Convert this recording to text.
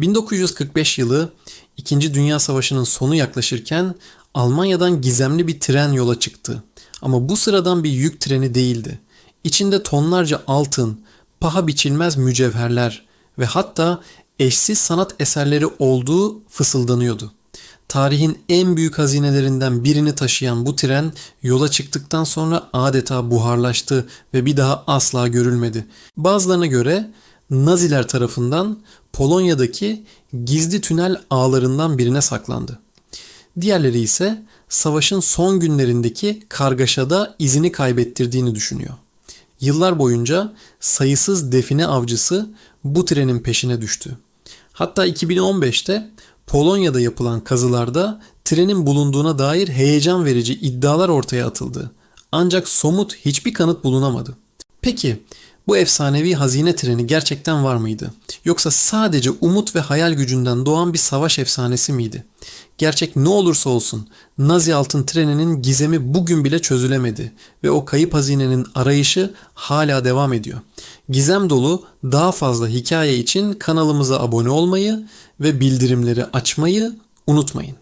1945 yılı 2. Dünya Savaşı'nın sonu yaklaşırken Almanya'dan gizemli bir tren yola çıktı. Ama bu sıradan bir yük treni değildi. İçinde tonlarca altın, paha biçilmez mücevherler ve hatta eşsiz sanat eserleri olduğu fısıldanıyordu. Tarihin en büyük hazinelerinden birini taşıyan bu tren yola çıktıktan sonra adeta buharlaştı ve bir daha asla görülmedi. Bazılarına göre Naziler tarafından Polonya'daki gizli tünel ağlarından birine saklandı. Diğerleri ise savaşın son günlerindeki kargaşada izini kaybettirdiğini düşünüyor. Yıllar boyunca sayısız define avcısı bu trenin peşine düştü. Hatta 2015'te Polonya'da yapılan kazılarda trenin bulunduğuna dair heyecan verici iddialar ortaya atıldı. Ancak somut hiçbir kanıt bulunamadı. Peki bu efsanevi hazine treni gerçekten var mıydı? Yoksa sadece umut ve hayal gücünden doğan bir savaş efsanesi miydi? Gerçek ne olursa olsun Nazi altın treninin gizemi bugün bile çözülemedi ve o kayıp hazinenin arayışı hala devam ediyor. Gizem dolu daha fazla hikaye için kanalımıza abone olmayı ve bildirimleri açmayı unutmayın.